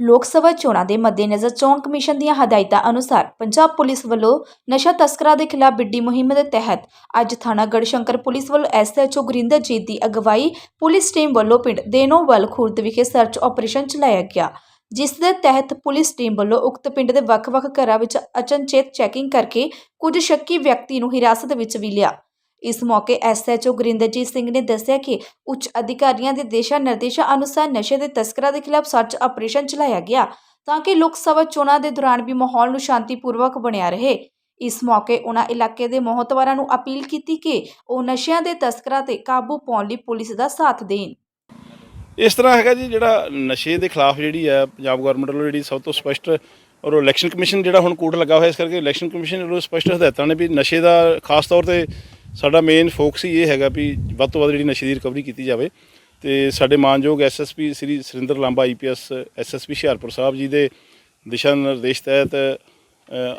ਲੋਕ ਸਭਾ ਚੋਣਾਂ ਦੇ ਮੱਦੇਨਜ਼ਰ ਚੋਣ ਕਮਿਸ਼ਨ ਦੀਆਂ ਹਦਾਇਤਾਂ ਅਨੁਸਾਰ ਪੰਜਾਬ ਪੁਲਿਸ ਵੱਲੋਂ ਨਸ਼ਾ ਤਸਕਰਾਂ ਦੇ ਖਿਲਾਫ ਬਿੱਡੀ ਮੁਹਿੰਮ ਦੇ ਤਹਿਤ ਅੱਜ ਥਾਣਾ ਗੜਸ਼ੰਕਰ ਪੁਲਿਸ ਵੱਲੋਂ ਐਸਐਚਓ ਗੁਰਿੰਦਰਜੀਤ ਦੀ ਅਗਵਾਈ ਪੁਲਿਸ ਟੀਮ ਵੱਲੋਂ ਪਿੰਡ ਦੇਨੋਵਾਲ ਖੁਰਦ ਵਿਖੇ ਸਰਚ ਆਪਰੇਸ਼ਨ ਚਲਾਇਆ ਗਿਆ, ਜਿਸ ਦੇ ਤਹਿਤ ਪੁਲਿਸ ਟੀਮ ਵੱਲੋਂ ਉਕਤ ਪਿੰਡ ਦੇ ਵੱਖ-ਵੱਖ ਘਰਾਂ ਵਿੱਚ ਅਚਨਚੇਤ ਚੈਕਿੰਗ ਕਰਕੇ ਕੁਝ ਸ਼ੱਕੀ ਵਿਅਕਤੀ ਨੂੰ ਹਿਰਾਸਤ ਵਿੱਚ ਵੀ ਲਿਆ। ਇਸ ਮੌਕੇ ਐਸਐਚਓ ਗੁਰਿੰਦਰਜੀਤ ਸਿੰਘ ਨੇ ਦੱਸਿਆ ਕਿ ਉੱਚ ਅਧਿਕਾਰੀਆਂ ਦੇ ਦਿਸ਼ਾ ਨਿਰਦੇਸ਼ਾਂ ਅਨੁਸਾਰ ਨਸ਼ੇ ਦੇ ਤਸਕਰਾਂ ਦੇ ਖਿਲਾਫ ਸਰਚ ਆਪਰੇਸ਼ਨ ਚਲਾਇਆ ਗਿਆ ਤਾਂ ਕਿ ਲੋਕ ਸਭਾ ਚੋਣਾਂ ਦੇ ਦੌਰਾਨ ਵੀ ਮਾਹੌਲ ਨੂੰ ਸ਼ਾਂਤੀਪੂਰਵਕ ਬਣਿਆ ਰਹੇ। ਇਸ ਮੌਕੇ ਉਹਨਾਂ ਇਲਾਕੇ ਦੇ ਮਹੱਤਵਰਾਂ ਨੂੰ ਅਪੀਲ ਕੀਤੀ ਕਿ ਉਹ ਨਸ਼ਿਆਂ ਦੇ ਤਸਕਰਾਂ ਤੇ ਕਾਬੂ ਪਾਉਣ ਲਈ ਪੁਲਿਸ ਦਾ ਸਾਥ ਦੇਣ। ਇਸ ਤਰ੍ਹਾਂ ਹੈਗਾ ਜੀ, ਜਿਹੜਾ ਨਸ਼ੇ ਦੇ ਖਿਲਾਫ ਜਿਹੜੀ ਹੈ ਪੰਜਾਬ ਗਵਰਨਮੈਂਟ ਵੱਲੋਂ ਜਿਹੜੀ ਸਭ ਤੋਂ ਸਪਸ਼ਟ ਔਰ ਇਲੈਕਸ਼ਨ ਕਮਿਸ਼ਨ ਜਿਹੜਾ ਹੁਣ ਕੋਡ ਲੱਗਾ ਹੋਇਆ ਇਸ ਕਰਕੇ ਇਲੈਕਸ਼ਨ ਕਮਿਸ਼ਨ ਵੱਲੋਂ ਸਪਸ਼ਟ ਹਦਾਇਤਾਂ ਨੇ ਵੀ ਨਸ਼ੇ ਦਾ ਖਾਸ ਤੌਰ ਤੇ ਸਾਡਾ ਮੇਨ ਫੋਕਸ ਹੀ ਇਹ ਹੈਗਾ ਵੀ ਵੱਧ ਤੋਂ ਵੱਧ ਜਿਹੜੀ ਨਸ਼ੇ ਦੀ ਰਿਕਵਰੀ ਕੀਤੀ ਜਾਵੇ ਤੇ ਸਾਡੇ ਮਾਨਯੋਗ SSP Shri Surinder Lamba IPS SSP Hoshiarpur Sahib ji ਦੇ ਦਿਸ਼ਾ ਨਿਰਦੇਸ਼ ਤਹਿਤ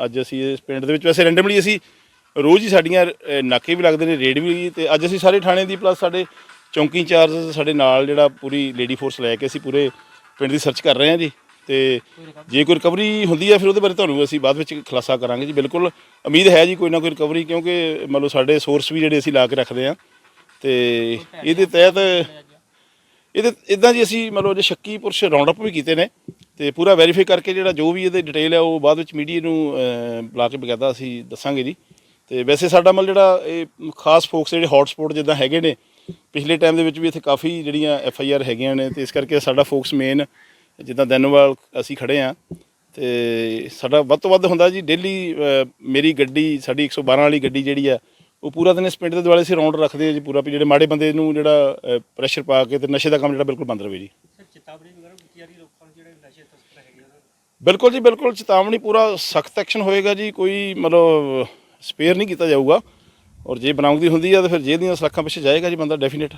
ਅੱਜ ਅਸੀਂ ਇਸ ਪਿੰਡ ਦੇ ਵਿੱਚ ਵੈਸੇ ਰੈਂਡਮਲੀ ਅਸੀਂ ਰੋਜ਼ ਹੀ ਸਾਡੀਆਂ ਨਾਕੇ ਵੀ ਲੱਗਦੇ ਨੇ, ਰੇਡ ਵੀ ਤੇ ਅੱਜ ਅਸੀਂ ਸਾਰੇ ਥਾਣੇ ਦੀ ਪਲੱਸ ਸਾਡੇ ਚੌਂਕੀ ਚਾਰਜ ਸਾਡੇ ਨਾਲ ਜਿਹੜਾ ਪੂਰੀ ਲੇਡੀ ਫੋਰਸ ਲੈ ਕੇ ਅਸੀਂ ਪੂਰੇ ਪਿੰਡ ਦੀ ਸਰਚ ਕਰ ਰਹੇ ਹਾਂ ਜੀ। ਤੇ ਜੇ ਕੋਈ ਰਿਕਵਰੀ ਹੁੰਦੀ ਹੈ, ਫਿਰ ਉਹਦੇ ਬਾਰੇ ਤੁਹਾਨੂੰ ਅਸੀਂ ਬਾਅਦ ਵਿੱਚ ਖੁਲਾਸਾ ਕਰਾਂਗੇ ਜੀ। ਬਿਲਕੁਲ ਉਮੀਦ ਹੈ ਜੀ ਕੋਈ ਨਾ ਕੋਈ ਰਿਕਵਰੀ, ਕਿਉਂਕਿ ਮੰਨ ਲਓ ਸਾਡੇ ਸੋਰਸ ਵੀ ਜਿਹੜੇ ਅਸੀਂ ਲਾ ਕੇ ਰੱਖਦੇ ਹਾਂ। ਤੇ ਇਹਦੇ ਤਹਿਤ ਇਹਦੇ ਇਦਾਂ ਜੀ ਅਸੀਂ ਮਤਲਬ ਜੇ ਸ਼ੱਕੀ ਪੁਰਸ਼ ਰਾਉਂਡ ਅਪ ਵੀ ਕੀਤੇ ਨੇ, ਤੇ ਪੂਰਾ ਵੈਰੀਫਾਈ ਕਰਕੇ ਜਿਹੜਾ ਜੋ ਵੀ ਇਹਦੇ ਡਿਟੇਲ ਹੈ ਉਹ ਬਾਅਦ ਵਿੱਚ ਮੀਡੀਆ ਨੂੰ ਬੁਲਾ ਕੇ ਬਕਾਇਦਾ ਅਸੀਂ ਦੱਸਾਂਗੇ ਜੀ। ਤੇ ਵੈਸੇ ਸਾਡਾ ਮਤਲਬ ਜਿਹੜਾ ਇਹ ਖਾਸ ਫੋਕਸ ਜਿਹੜੇ ਹੌਟ ਸਪੌਟ ਜਿੱਦਾਂ ਹੈਗੇ ਨੇ, ਪਿਛਲੇ ਟਾਈਮ ਦੇ ਵਿੱਚ ਵੀ ਇੱਥੇ ਕਾਫੀ ਜਿਹੜੀਆਂ ਐਫ ਆਈ ਆਰ ਹੈਗੀਆਂ ਨੇ, ਤੇ ਇਸ ਕਰਕੇ ਸਾਡਾ ਫੋਕਸ ਮੇਨ ਜਿੱਦਾਂ ਦੈਨੋਵਾਲ ਅਸੀਂ ਖੜੇ ਆ ਤੇ ਸਾਡਾ ਵੱਧ ਤੋਂ ਵੱਧ ਹੁੰਦਾ ਜੀ ਡੇਲੀ ਮੇਰੀ ਗੱਡੀ ਸਾਡੀ 112 ਵਾਲੀ ਗੱਡੀ ਜਿਹੜੀ ਆ ਉਹ ਪੂਰਾ ਦਿਨ ਇਸ ਪਿੰਡ ਦੇ ਦੁਆਲੇ ਅਸੀਂ ਰਾਉਂਡ ਰੱਖਦੇ ਆ ਜੀ ਪੂਰਾ ਵੀ ਜਿਹੜੇ ਮਾੜੇ ਬੰਦੇ ਨੂੰ ਜਿਹੜਾ ਪ੍ਰੈਸ਼ਰ ਪਾ ਕੇ ਤੇ ਨਸ਼ੇ ਦਾ ਕੰਮ ਜਿਹੜਾ ਬਿਲਕੁਲ ਬੰਦ ਰਵੇ ਜੀ। ਸਰ ਚੇਤਾਵਨੀ ਵਗੈਰਾ ਦਿੱਤੀ ਜਾ ਰਹੀ ਹੈ ਲੋਕਾਂ ਨੂੰ ਜਿਹੜੇ ਨਸ਼ੇ ਤਸਕਰ ਹੈਗੇ ਆ ਉਹਨਾਂ ਨੂੰ। ਬਿਲਕੁਲ ਜੀ ਬਿਲਕੁਲ ਚੇਤਾਵਨੀ ਪੂਰਾ ਸਖਤ ਐਕਸ਼ਨ ਹੋਏਗਾ ਜੀ ਕੋਈ ਮਤਲਬ ਸਪੇਅਰ ਨਹੀਂ ਕੀਤਾ ਜਾਊਗਾ। ਔਰ ਜੇ ਬਰਾਮਦਗੀ ਹੁੰਦੀ ਆ ਤਾਂ ਫਿਰ ਜੇਲ੍ਹ ਦੀਆਂ ਸਲਾਖਾਂ ਪਿੱਛੇ ਜਾਏਗਾ ਜੀ ਬੰਦਾ ਡੈਫੀਨੇਟ